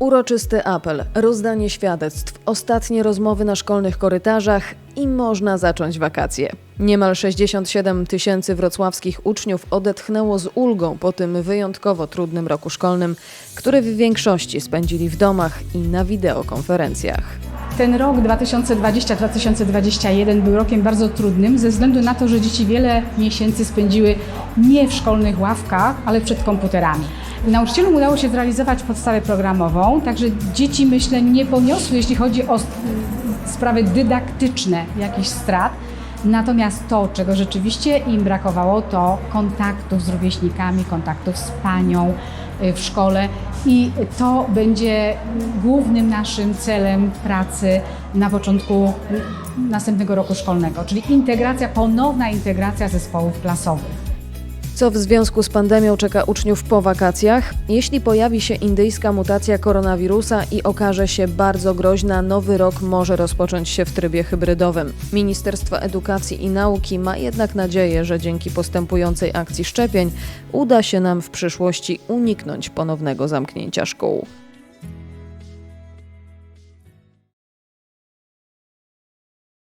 Uroczysty apel, rozdanie świadectw, ostatnie rozmowy na szkolnych korytarzach i można zacząć wakacje. Niemal 67 tysięcy wrocławskich uczniów odetchnęło z ulgą po tym wyjątkowo trudnym roku szkolnym, który w większości spędzili w domach i na wideokonferencjach. Ten rok 2020-2021 był rokiem bardzo trudnym ze względu na to, że dzieci wiele miesięcy spędziły nie w szkolnych ławkach, ale przed komputerami. Nauczycielom udało się zrealizować podstawę programową, także dzieci myślę nie poniosły, jeśli chodzi o sprawy dydaktyczne, jakichś strat. Natomiast to, czego rzeczywiście im brakowało, to kontaktów z rówieśnikami, kontaktów z panią y, w szkole i to będzie głównym naszym celem pracy na początku następnego roku szkolnego, czyli integracja, ponowna integracja zespołów klasowych. Co w związku z pandemią czeka uczniów po wakacjach? Jeśli pojawi się indyjska mutacja koronawirusa i okaże się bardzo groźna, nowy rok może rozpocząć się w trybie hybrydowym. Ministerstwo Edukacji i Nauki ma jednak nadzieję, że dzięki postępującej akcji szczepień uda się nam w przyszłości uniknąć ponownego zamknięcia szkół.